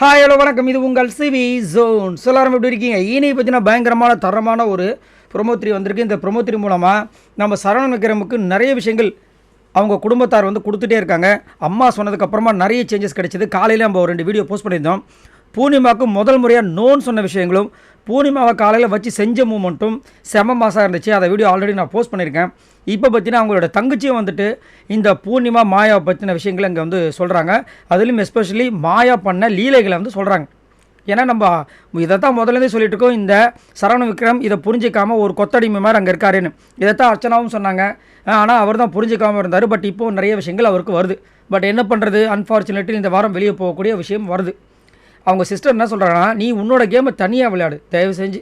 Hi hello வணக்கம். இது உங்கள் சிவி ஜோன் சொல்லாரம் எப்படி இருக்கீங்க? இனி பார்த்தீங்கன்னா பயங்கரமான தரமான ஒரு ப்ரொமோ த்ரீ வந்திருக்கு. இந்த ப்ரொமோ த்ரீ மூலமாக நம்ம சரவணன் விக்ரமுக்கு நிறைய விஷயங்கள் அவங்க குடும்பத்தார் வந்து கொடுத்துட்டே இருக்காங்க. அம்மா சொன்னதுக்கப்புறமா நிறைய சேஞ்சஸ் கிடைச்சிது. காலையில் நம்ம ஒரு ரெண்டு வீடியோ போஸ்ட் பண்ணியிருந்தோம். பூர்ணிமாவுக்கு முதல் முறையாக நோன் சொன்ன விஷயங்களும் பூர்ணிமாவை காலையில் வச்சு செஞ்ச மூமெண்ட்டும் செம மாசாக இருந்துச்சு. அதை வீடியோ ஆல்ரெடி நான் போஸ்ட் பண்ணியிருக்கேன். இப்போ பார்த்தீங்கன்னா அவங்களோட தங்கச்சியும் வந்துட்டு இந்த பூர்ணிமா மாயாவை பற்றின விஷயங்களை இங்கே வந்து சொல்கிறாங்க அதுலேயும் எஸ்பெஷலி மாயா பண்ண லீலைகளை வந்து சொல்கிறாங்க ஏன்னா நம்ம இதைத்தான் முதலேருந்தே சொல்லிட்டு இருக்கோம். இந்த சரவண விக்ரம் இதை புரிஞ்சிக்காமல் ஒரு கொத்தடிமை மாதிரி அங்கே இருக்காருன்னு. இதைத்தான் அர்ச்சனாவும் சொன்னாங்க. ஆனால் அவர் தான் புரிஞ்சிக்காமல் இருந்தார். பட் இப்போ நிறைய விஷயங்கள் அவருக்கு வருது. பட் என்ன பண்ணுறது அன்ஃபார்ச்சுனேட்லி இந்த வாரம் வெளியே போகக்கூடிய விஷயம் வருது. அவங்க சிஸ்டர் என்ன சொல்கிறாங்கன்னா நீ உன்னோட கேமை தனியாக விளையாடு. தயவு செஞ்சு.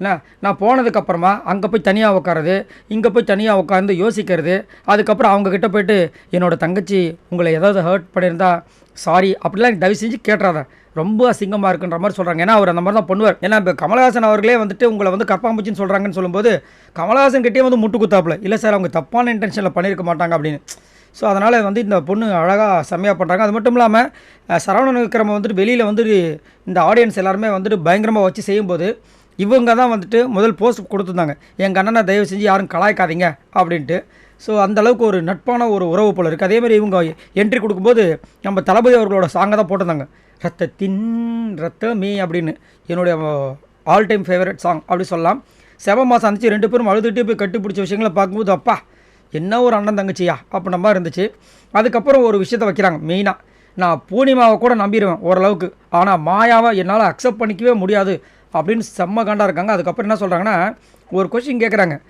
என்ன? நான் போனதுக்கப்புறமா அங்கே போய் தனியாக உட்காருது இங்கே போய் தனியாக உட்காந்து யோசிக்கிறது அதுக்கப்புறம் அவங்கக்கிட்ட போயிட்டு என்னோட தங்கச்சி உங்களை ஏதாவது ஹர்ட் பண்ணியிருந்தா சாரி அப்படிலாம் எனக்கு தயவு செஞ்சு கேட்டுறாத. ரொம்ப அசிங்கமாக இருக்குன்ற மாதிரி சொல்கிறாங்க ஏன்னா அவர் அந்த மாதிரி தான் பண்ணுவார். ஏன்னா இப்போ கமலஹாசன் அவர்களே வந்துட்டு உங்களை வந்து கப்பாம்பூச்சின்னு சொல்கிறாங்கன்னு சொல்லும்போது கமலஹாசன் கிட்டே வந்து முட்டு குத்தாப்புல இல்லை சார் அவங்க தப்பான இன்டென்ஷனில் பண்ணியிருக்க மாட்டாங்க அப்படின்னு. ஸோ அதனால் வந்து இந்த பொண்ணு அழகாக செம்மையாக பண்ணுறாங்க அது மட்டும் இல்லாமல் சரவணன் விக்ரம வந்துட்டு வெளியில் வந்துட்டு இந்த ஆடியன்ஸ் எல்லாருமே வந்துட்டு பயங்கரமாக வச்சு செய்யும்போது இவங்க தான் வந்துட்டு முதல் போஸ்ட் கொடுத்துருந்தாங்க. எங்கள் அண்ணனை தயவு செஞ்சு யாரும் கலாய்க்காதீங்க அப்படின்ட்டு. ஸோ அந்த அளவுக்கு ஒரு நட்பான ஒரு உறவு போல் இருக்குது அதேமாதிரி இவங்க என்ட்ரி கொடுக்கும்போது நம்ம தளபதி அவர்களோட சாங்கை தான் போட்டிருந்தாங்க. ரத்தத்தின் ரத்தமே அப்படின்னு. என்னுடைய ஆல் டைம் ஃபேவரட் சாங் அப்படி சொல்லலாம். செவ மாதம் இருந்துச்சு ரெண்டு பேரும் அழுதுகிட்டே போய் கட்டி பிடிச்ச விஷயங்களை பார்க்கும்போது அப்பா என்ன ஒரு அண்ணன் தங்கச்சியா? அப்படின்ற மாதிரி இருந்துச்சு. அதுக்கப்புறம் ஒரு விஷயத்த வைக்கிறாங்க. மெயினாக நான் பூர்ணிமாவை கூட நம்பிடுவேன் ஓரளவுக்கு. ஆனால் மாயாவை என்னால் அக்செப்ட் பண்ணிக்கவே முடியாது அப்படின்னு செம்ம காண்டாக இருக்காங்க. அதுக்கப்புறம் என்ன சொல்கிறாங்கன்னா ஒரு கொஷின் கேட்குறாங்க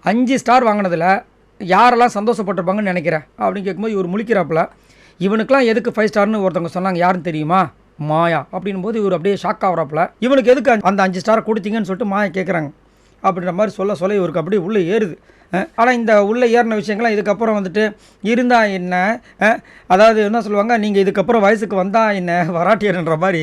அஞ்சு ஸ்டார் வாங்கினதில் யாரெல்லாம் சந்தோஷப்பட்டிருப்பாங்கன்னு நினைக்கிறேன்? அப்படின்னு கேட்கும்போது இவர் முழிக்கிறாப்புல இவனுக்கெலாம் எதுக்கு ஃபைவ் ஸ்டார்னு ஒருத்தவங்க சொன்னாங்க. யாருன்னு தெரியுமா? மாயா. அப்படின்னும் போது இவர் அப்படியே ஷாக் ஆகிறாப்புல இவனுக்கு எதுக்கு அந்த அஞ்சு ஸ்டார் கொடுத்தீங்கன்னு சொல்லிட்டு மாயா கேட்குறாங்க அப்படின்ற மாதிரி சொல்ல சொல்ல இவருக்கு அப்படியே உள்ளே ஏறுது. ஆனால் இந்த உள்ளே ஏறின விஷயங்கள்லாம் இதுக்கப்புறம் வந்துட்டு இருந்தால் என்ன? அதாவது என்ன சொல்லுவாங்க? நீங்கள் இதுக்கப்புறம் வயசுக்கு வந்தால் என்ன? வராட்டியர்ன்ற மாதிரி.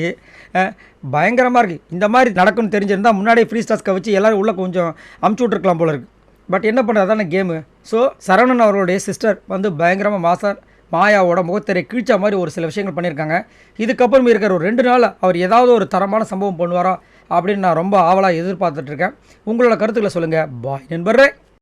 பயங்கரமாக இருக்குது இந்த மாதிரி நடக்கும்னு தெரிஞ்சிருந்தால் முன்னாடியே ஃப்ரீ ஸ்டாஸ்க்கை வச்சு எல்லோரும் உள்ளே கொஞ்சம் அமுச்சு விட்ருக்கலாம் போல இருக்குது பட் என்ன பண்ணுறது தானே கேமு ஸோ சரவணன் அவர்களுடைய சிஸ்டர் வந்து பயங்கரமாக மாசார் மாயாவோட முகத்திரை கிழிச்ச மாதிரி ஒரு சில விஷயங்கள் பண்ணியிருக்காங்க. இதுக்கப்புறம் இருக்கிற ஒரு ரெண்டு நாள் அவர் ஏதாவது ஒரு தரமான சம்பவம் பண்ணுவாரா? அப்படின்னு நான் ரொம்ப ஆவலாக எதிர்பார்த்துட்ருக்கேன். உங்களோட கருத்துக்களை சொல்லுங்கள் பாய் நண்பரே